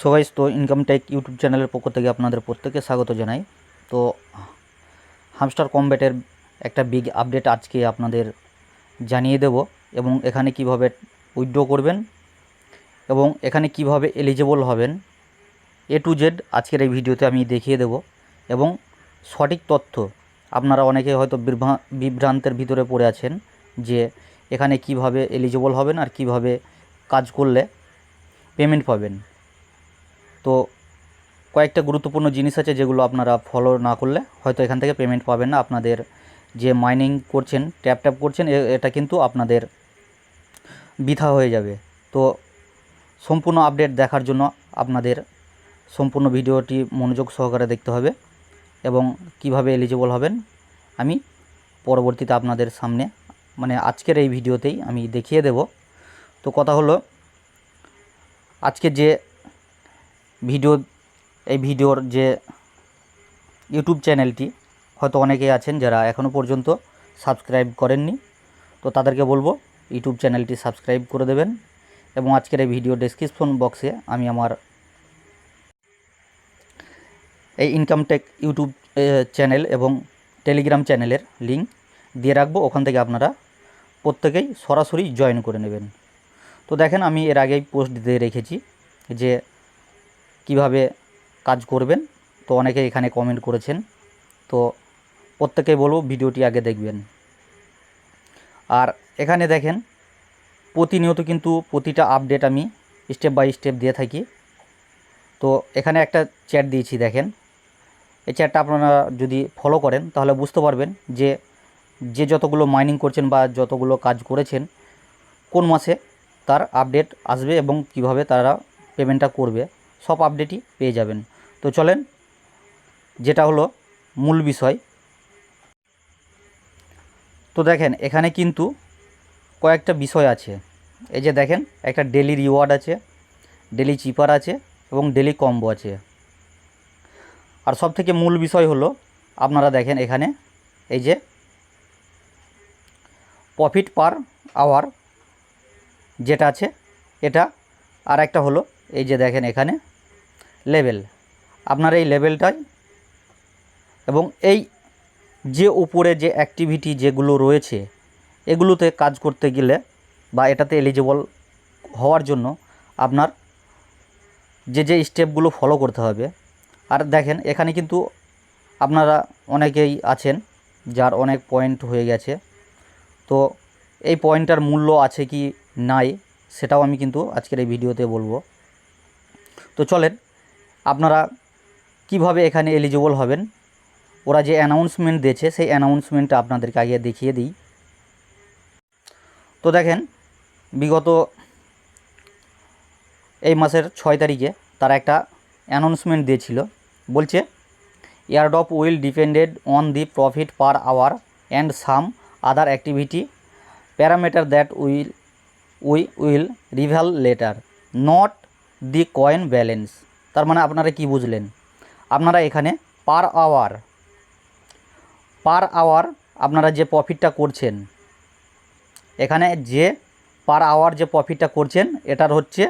সবাই তো income tech YouTube চ্যানেলের পক্ষ থেকে আপনাদের প্রত্যেকে স্বাগত জানাই। তো হামস্টার কমব্যাটের একটা বিগ আপডেট আজকে আপনাদের জানিয়ে দেব এবং এখানে কীভাবে উইথড্র করবেন এবং এখানে কীভাবে এলিজিবল হবেন। এ টু জেড আজকের এই ভিডিওতে আমি দেখিয়ে দেব এবং সঠিক তথ্য আপনারা অনেকে হয়তো বিভ্রা- বিভ্রান্তের ভিতরে পড়ে আছেন যে এখানে কীভাবে এলিজিবল হবেন আর কীভাবে কাজ করলে পেমেন্ট পাবেন। তো কয়েকটা গুরুত্বপূর্ণ জিনিস আছে যেগুলো আপনারা ফলো না করলে হয়তো এখান থেকে পেমেন্ট পাবেন না। আপনাদের যে মাইনিং করছেন ট্যাপ ট্যাপ করছেন এটা কিন্তু আপনাদের বৃথা হয়ে যাবে। তো সম্পূর্ণ আপডেট দেখার জন্য আপনাদের সম্পূর্ণ ভিডিওটি মনোযোগ সহকারে দেখতে হবে এবং কীভাবে এলিজিবল হবেন আমি পরবর্তীতে আপনাদের সামনে মানে আজকের এই ভিডিওতেই আমি দেখিয়ে দেব। তো কথা হলো, আজকে যে ভিডিও, এই ভিডিওর যে ইউটিউব চ্যানেলটি, হয়তো অনেকেই আছেন যারা এখনও পর্যন্ত সাবস্ক্রাইব করেননি, তো তাদেরকে বলব ইউটিউব চ্যানেলটি সাবস্ক্রাইব করে দেবেন এবং আজকের এই ভিডিও ডেসক্রিপশন বক্সে আমি আমার এই ইনকাম টেক ইউটিউব চ্যানেল এবং টেলিগ্রাম চ্যানেলের লিঙ্ক দিয়ে রাখব। ওখান থেকে আপনারা প্রত্যেকেই সরাসরি জয়েন করে নেবেন। তো দেখেন আমি এর আগেই পোস্ট দিয়ে রেখেছি যে কীভাবে কাজ করবেন, তো অনেকে এখানে কমেন্ট করেছেন। তো প্রত্যেকেই বলব ভিডিওটি আগে দেখবেন। আর এখানে দেখেন, প্রতিনিয়ত কিন্তু প্রতিটা আপডেট আমি স্টেপ বাই স্টেপ দিয়ে থাকি। তো এখানে একটা চ্যাট দিয়েছি, দেখেন। এই চ্যাটটা আপনারা যদি ফলো করেন, তাহলে বুঝতে পারবেন যে যে যতগুলো মাইনিং করছেন বা যতগুলো কাজ করেছেন, কোন মাসে তার আপডেট আসবে এবং কীভাবে তারা পেমেন্টটা করবে। সব আপডেটই পেয়ে যাবেন। তো চলেন, যেটা হলো মূল বিষয়। তো দেখেন, এখানে কিন্তু কয়েকটা বিষয় আছে। এই যে দেখেন, একটা ডেলি রিওয়ার্ড আছে ডেলি চিপার আছে এবং ডেলি কম্বো আছে। আর সব থেকে মূল বিষয় হলো, আপনারা দেখেন এখানে, এই যে প্রফিট পার আওয়ার যেটা আছে, এটা আর একটা হলো, এই যে দেখেন এখানে লেভেল। আপনার এই লেভেলটাই এবং এই যে উপরে যে অ্যাক্টিভিটি যেগুলো রয়েছে, এগুলোতে কাজ করতে গেলে বা এটাতে এলিজিবল হওয়ার জন্য আপনার যে যে স্টেপগুলো ফলো করতে হবে। আর দেখেন, এখানে কিন্তু আপনারা অনেকেই আছেন যার অনেক পয়েন্ট হয়ে গেছে। তো এই পয়েন্টটার মূল্য আছে কি নাই, সেটাও আমি কিন্তু আজকের এই ভিডিওতে বলব। তো চলেন আপনারা কীভাবে এখানে এলিজিবল হবেন? ওরা যে অ্যানাউন্সমেন্ট দিয়েছে, সেই অ্যানাউন্সমেন্টটা আপনাদেরকে আগে দেখিয়ে দিই। তো দেখেন, বিগত এই মাসের ছয় তারিখে তারা একটা অ্যানাউন্সমেন্ট দিয়েছিল। বলছে airdrop will depended on the profit per hour and some other activity parameter that will we will reveal later not the coin balance তার মানে আপনারা কি বুঝলেন? আপনারা এখানে পার আওয়ার পার আওয়ার আপনারা যে প্রফিটটা করছেন, এখানে যে পার আওয়ার যে প্রফিটটা করছেন, এটার হচ্ছে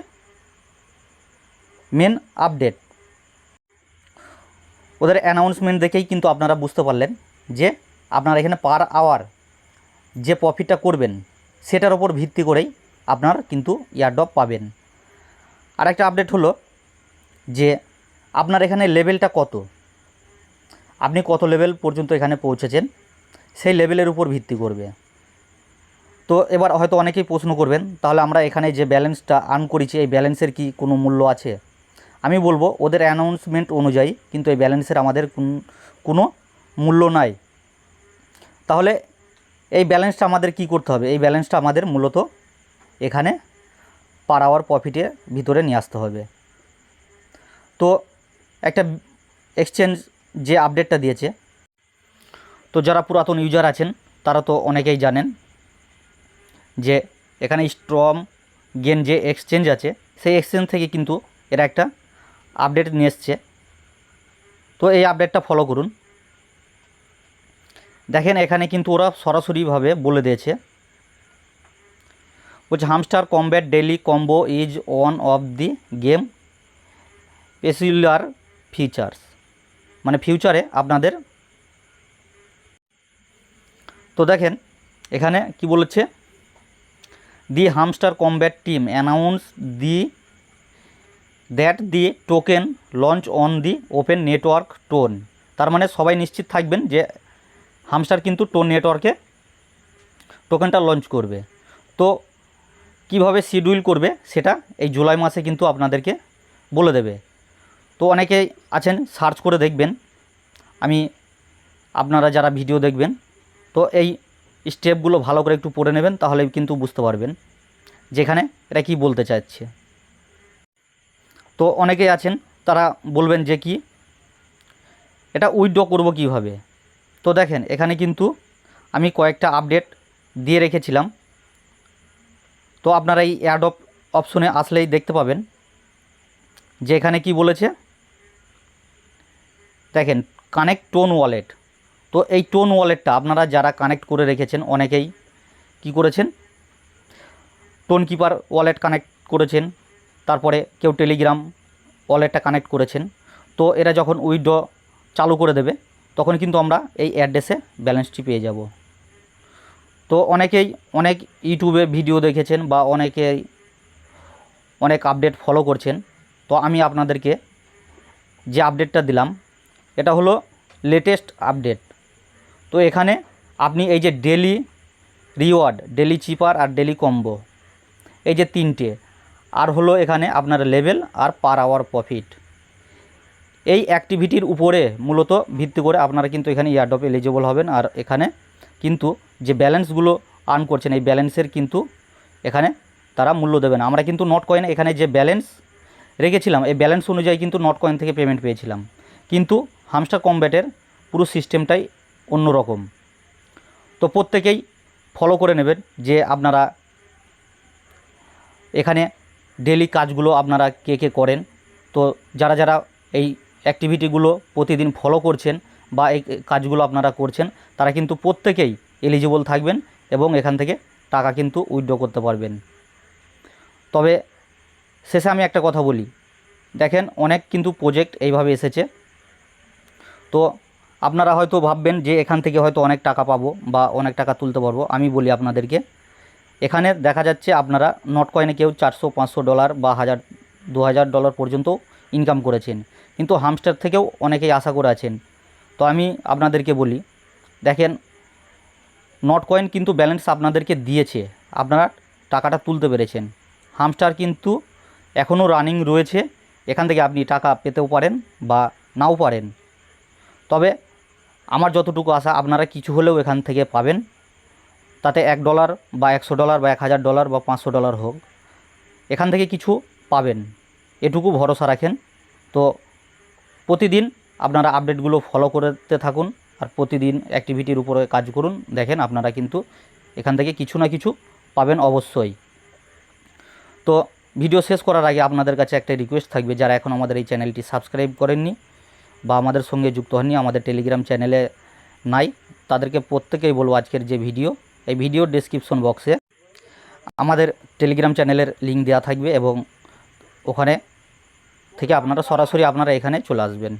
মেন আপডেট ওদের অ্যানাউন্সমেন্ট দেখেই কিন্তু আপনারা বুঝতে পারলেন যে আপনারা এখানে পার আওয়ার যে প্রফিটটা করবেন, সেটার ওপর ভিত্তি করেই আপনার কিন্তু ইয়ারডপ পাবেন। আর একটা আপডেট হলো যে আপনার এখানে লেভেলটা কত? আপনি কত লেভেল পর্যন্ত এখানে পৌঁছেছেন? সেই লেভেলের উপর ভিত্তি করবে। তো এবার হয়তো অনেকেই প্রশ্ন করবেন, তাহলে আমরা এখানে যে ব্যালেন্সটা আর্ন করেছি, এই ব্যালেন্সের কি কোনো মূল্য আছে? আমি বলব, ওদের অ্যানাউন্সমেন্ট অনুযায়ী কিন্তু এই ব্যালেন্সের আমাদের কোন- মূল্য নাই। তাহলে এই ব্যালেন্সটা আমাদের কি করতে হবে? এই ব্যালেন্সটা আমাদের মূলত এখানে পার আওয়ার প্রফিটের ভিতরে নিয়ে আসতে হবে। তো একটা এক্সচেঞ্জ যে আপডেটটা দিয়েছে, তো যারা পুরাতন ইউজার আছেন, তারা তো অনেকেই জানেন যে এখানে স্ট্রম গেন যে এক্সচেঞ্জ আছে, সেই এক্সচেঞ্জ থেকে কিন্তু এরা একটা আপডেট নিয়ে এসছে। তো এই আপডেটটা ফলো করুন। দেখেন এখানে কিন্তু ওরা সরাসরিভাবে বলে দিয়েছে, বলছে Hamster Kombat daily combo is one of the game features ফিচার্স। মানে ফিউচারে আপনাদের। তো দেখেন, এখানে কি বলেছে? The Hamster Kombat team announce the that the token launch on the open network TON. তার মানে সবাই নিশ্চিত থাকবেন যে হামস্টার কিন্তু টোন নেটওয়ার্কে টোকেনটা লঞ্চ করবে। তো কীভাবে শিডিউল করবে সেটা এই জুলাই মাসে কিন্তু আপনাদেরকে বলে দেবে। তো অনেকেই আছেন সার্চ করে দেখবেন। আমি আপনারা যারা ভিডিও দেখবেন, তো এই স্টেপগুলো ভালো করে একটু পড়ে নেবেন, তাহলে কিন্তু বুঝতে পারবেন যেখানে এটা কি বলতে চাচ্ছে তো অনেকেই আছেন, তারা বলবেন যে কি, এটা উইথড্র করব কীভাবে? তো দেখেন, এখানে কিন্তু আমি কয়েকটা আপডেট দিয়ে রেখেছিলাম। তো আপনারা এই অ্যাড অপশনে আসলেই দেখতে পাবেন যে এখানে কি বলেছে দেখেন কানেক্ট টোন ওয়ালেট তো এই টোন ওয়ালেটটা আপনারা যারা কানেক্ট করে রেখেছেন, অনেকেই কি করেছেন? টোন কিপার ওয়ালেট কানেক্ট করেছেন, তারপরে কেউ টেলিগ্রাম ওয়ালেটটা কানেক্ট করেছেন। তো এরা যখন উইথড্র চালু করে দেবে, তখন কিন্তু আমরা এই অ্যাড্রেসে ব্যালেন্সটি পেয়ে যাব। তো অনেকেই অনেক ইউটিউবে ভিডিও দেখেছেন বা অনেকেই অনেক আপডেট ফলো করছেন। তো আমি আপনাদেরকে যে আপডেটটা দিলাম এটা হলো লেটেস্ট আপডেট তো এখানে আপনি এই যে ডেলি রিওয়ার্ড ডেলি চিপার আর ডেলি কম্বো এই যে তিনটে। আর হলো এখানে আপনার লেভেল আর পার আওয়ার প্রফিট এই অ্যাক্টিভিটির উপরে মূলত ভিত্তি করে আপনারা কিন্তু এখানে ইয়ারডপ এলিজিবল হবেন। আর এখানে কিন্তু যে ব্যালেন্সগুলো আর্ন করছেন, এই ব্যালেন্সের কিন্তু এখানে তারা মূল্য দেবে না। আমরা কিন্তু নট কয়েন এখানে যে ব্যালেন্স রেখেছিলাম, এই ব্যালেন্স অনুযায়ী কিন্তু নট কয়েন থেকে পেমেন্ট পেয়েছিলাম। কিন্তু হামস্টার কমব্যাটের পুরো সিস্টেমটাই অন্যরকম। তো প্রত্যেকেই ফলো করে নেবেন যে আপনারা এখানে ডেলি কাজগুলো আপনারা কে কে করেন। তো যারা যারা এই অ্যাক্টিভিটিগুলো প্রতিদিন ফলো করছেন বা এই কাজগুলো আপনারা করছেন, তারা কিন্তু প্রত্যেকেই এলিজিবল থাকবেন এবং এখান থেকে টাকা কিন্তু উইথড্র করতে পারবেন। তবে শেষে আমি একটা কথা বলি। দেখেন অনেক কিন্তু প্রজেক্ট এইভাবে এসেছে। তো আপনারা হয়তো ভাববেন যে এখান থেকে হয়তো অনেক টাকা পাবো বা অনেক টাকা তুলতে পারব, আমি বলি আপনাদেরকে। এখানে দেখা যাচ্ছে আপনারা নট কয়েনে কেউ চারশো, পাঁচশো ডলার বা হাজার, দু হাজার ডলার পর্যন্ত ইনকাম করেছেন। কিন্তু হামস্টার থেকেও অনেকেই আশা করে আছেন। তো আমি আপনাদেরকে বলি, দেখেন, নট কয়েন কিন্তু ব্যালেন্স আপনাদেরকে দিয়েছে, আপনারা টাকাটা তুলতে পেরেছেন। হামস্টার কিন্তু এখনও রানিং রয়েছে, এখান থেকে আপনি টাকা পেতেও পারেন বা নাও পারেন। তবে আমার যতটুকু আশা, আপনারা কিছু হলেও এখান থেকে পাবেন। তাতে এক ডলার বা একশো ডলার বা এক হাজার ডলার বা পাঁচশো ডলার হোক, এখান থেকে কিছু পাবেন। এটুকু ভরসা রাখেন। তো প্রতিদিন আপনারা আপডেটগুলো ফলো করতে থাকুন আর প্রতিদিন অ্যাক্টিভিটির উপরে কাজ করুন। দেখেন আপনারা কিন্তু এখান থেকে কিছু না কিছু পাবেন অবশ্যই। তো ভিডিও শেষ করার আগে আপনাদের কাছে একটা রিকোয়েস্ট থাকবে, যারা এখন আমাদের এই চ্যানেলটি সাবস্ক্রাইব করেননি বা আমাদের সঙ্গে যুক্ত হননি, আমাদের টেলিগ্রাম চ্যানেলে নাই। তাদেরকে প্রত্যেকেই বলব আজকের যে ভিডিও, এই ভিডিও ডিসক্রিপশন বক্সে আমাদের টেলিগ্রাম চ্যানেলের লিঙ্ক দেওয়া থাকবে এবং ওখানে থেকে আপনারা সরাসরি আপনারা এখানে চলে আসবেন।